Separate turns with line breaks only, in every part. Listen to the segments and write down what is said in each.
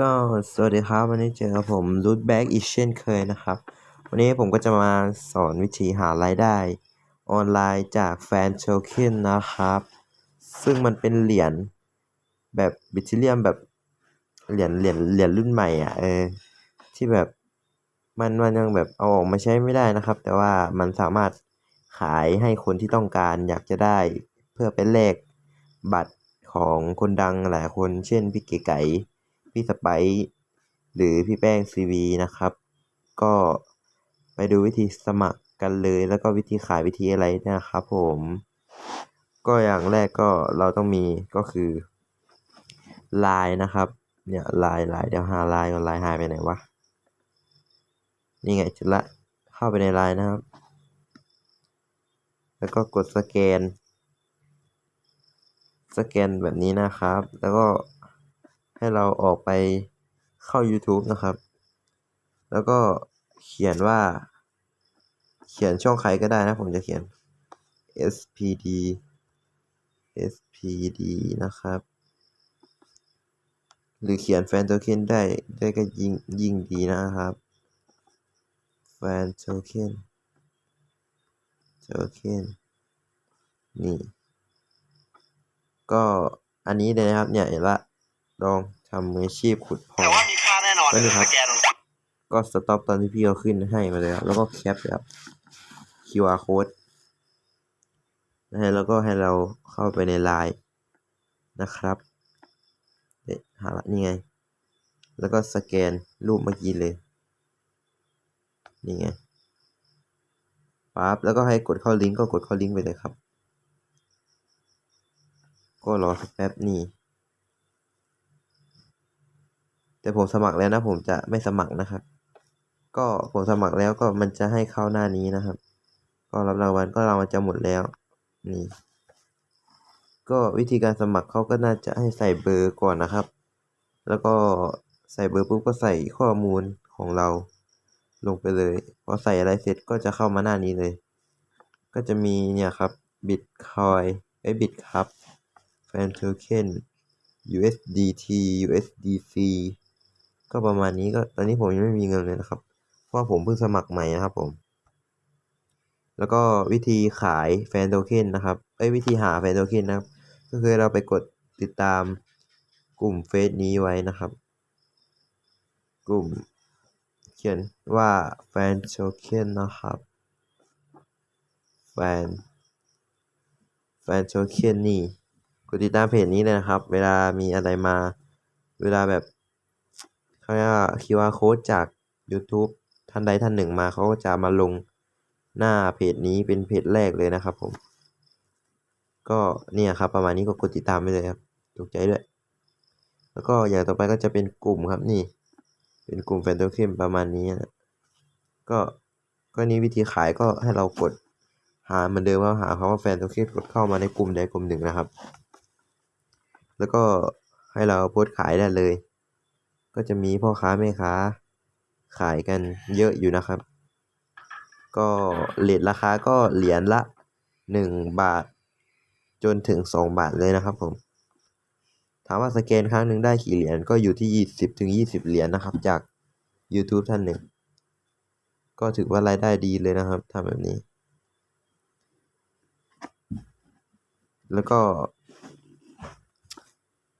ก็สวัสดีครับ วันนี้เจอกับผมรูทแบ็กอีกเช่นเคยนะครับ วันนี้ผมก็จะมาสอนวิธีหารายได้ ออนไลน์จากแฟนโชเคนนะครับ ซึ่งมันเป็นเหรียญแบบบิทเลียมแบบเหรียญเหรียญเหรียญรุ่นใหม่อะเออที่แบบมันมันยังแบบเอาออกมาใช้ไม่ได้นะครับ แต่ว่ามันสามารถขายให้คนที่ต้องการอยากจะได้เพื่อไปแลกบัตรของคนดังหลายคนเช่นพี่เก๋ไก่ พี่สไปซ์หรือพี่แป้งซีวีนะครับ ก็ไปดูวิธีสมัครกันเลย แล้วก็วิธีขายวิธีอะไรนะครับผม ก็อย่างแรกก็เราต้องมีก็คือไลน์นะครับ เนี่ยไลน์ไลน์เดี๋ยวหาไลน์ก่อนไลน์หายไปไหนวะ นี่ไงจุดละเข้าไปในไลน์นะครับ แล้วก็กดสแกน สแกนแบบนี้นะครับ แล้วก็ ให้เราออกไปเข้า YouTube นะครับ แล้วก็เขียนว่า เขียนช่องใครก็ได้นะ ผมจะเขียน SPD SPD นะครับ หรือเขียนแฟนโทเค็นได้ได้ก็ยิ่งยิ่งดีนะครับ แฟนโทเค็นโทเค็นนี่ ก็อันนี้เลยนะครับ เนี่ยเห็นละลอง ทำมืออาชีพขุดพอ
แต่ว่ามีค่าแน่นอน
ไม่มีครับ
สแกน
ก็สต็อปตอนที่พี่เขาขึ้นให้มาเลยครับแล้วก็แคปแบบ QR code นะฮะแล้วก็ให้เราเข้าไปในไลน์นะครับเอ๊ะหาละนี่ไง แล้วก็สแกนรูปเมื่อกี้เลย นี่ไงปั๊บแล้วก็ให้กดเข้าลิงก์ก็กดเข้าลิงก์ไปเลยครับ ก็รอสักแป๊บนี่ แต่ผมสมัครแล้วนะผมจะไม่สมัครนะครับ ก็ผมสมัครแล้วก็มันจะให้เข้าหน้านี้นะครับ ก็รับรางวัลก็รางวัลจะหมดแล้วนี่ก็วิธีการสมัครเขาก็น่าจะให้ใส่เบอร์ก่อนนะครับ แล้วก็ใส่เบอร์ปุ๊บก็ใส่ข้อมูลของเราลงไปเลย พอใส่อะไรเสร็จก็จะเข้ามาหน้านี้เลย ก็จะมีเนี่ยครับบิตคอยไอ้บิตครับแฟนโทเค็น USDT USDC ก็ประมาณนี้ก็ตอนนี้ผมยังไม่มีเงินเลยนะครับ เพราะว่าผมเพิ่งสมัครใหม่นะครับผม แล้วก็วิธีขายแฟนโทเค็นนะครับเอ้ยวิธีหาแฟนโทเค็นนะครับ ก็คือเราไปกดติดตามกลุ่มเฟซนี้ไว้นะครับ กลุ่มเขียนว่าแฟนโทเค็นนะครับแฟนแฟนโทเค็นนี่กดติดตามเพจนี้เลยนะครับ เวลามีอะไรมา เวลาแบบ เขาเรียกว่า QR code จาก YouTube ท่านใดท่านหนึ่งมาเขาก็จะมาลงหน้าเพจนี้เป็นเพจแรกเลยนะครับผม ก็เนี่ยครับประมาณนี้ก็กดติดตามไปเลยครับถูกใจด้วย แล้วก็อย่างต่อไปก็จะเป็นกลุ่มครับนี่ เป็นกลุ่มแฟนโตเค็มประมาณนี้นะก็ก็นี้วิธีขายก็ให้เรากดหาเหมือนเดิมว่าหาคำว่าแฟนโตเค็มกดเข้ามาในกลุ่มใดกลุ่มหนึ่งนะครับ แล้วก็ให้เราโพสต์ขายได้เลย ก็จะมีพ่อค้าแม่ค้าขายกันเยอะอยู่นะครับ ก็เลทราคาก็เหรียญละหนึ่งบาท จนถึงสองบาทเลยนะครับผมถามว่าสแกนครั้งหนึ่งได้กี่เหรียญก็อยู่ที่ยี่สิบถึงยี่สิบเหรียญนะครับ จาก YouTube ท่านหนึ่ง ก็ถือว่ารายได้ดีเลยนะครับทำแบบนี้ แล้วก็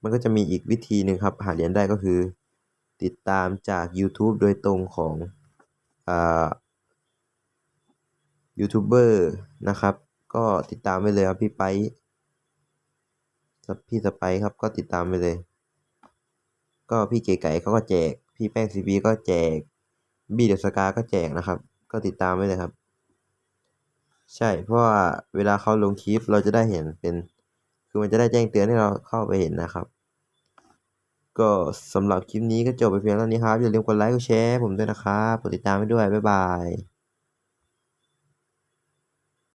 มันก็จะมีอีกวิธีหนึ่งครับ หาเหรียญได้ก็คือ ติดตามจาก YouTube โดยตรงของ อ่า ยูทูบเบอร์นะครับ ก็ติดตามไปเลยครับพี่ไปพี่สไปครับก็ติดตามไปเลย ก็พี่เก๋ไก่เขาก็แจก พี่แป้งซีบีก็แจกบีเดสกาก็แจกนะครับ ก็ติดตามไว้เลยครับ ใช่เพราะว่าเวลาเขาลงคลิปเราจะได้เห็นเป็น คือมันจะได้แจ้งเตือนให้เราเข้าไปเห็นนะครับ ก็สำหรับคลิปนี้ก็จบไปเพียงเท่านี้ครับ อย่าลืมกดไลค์ กดแชร์ผมด้วยนะครับกดติดตามไปด้วย บ๊ายบาย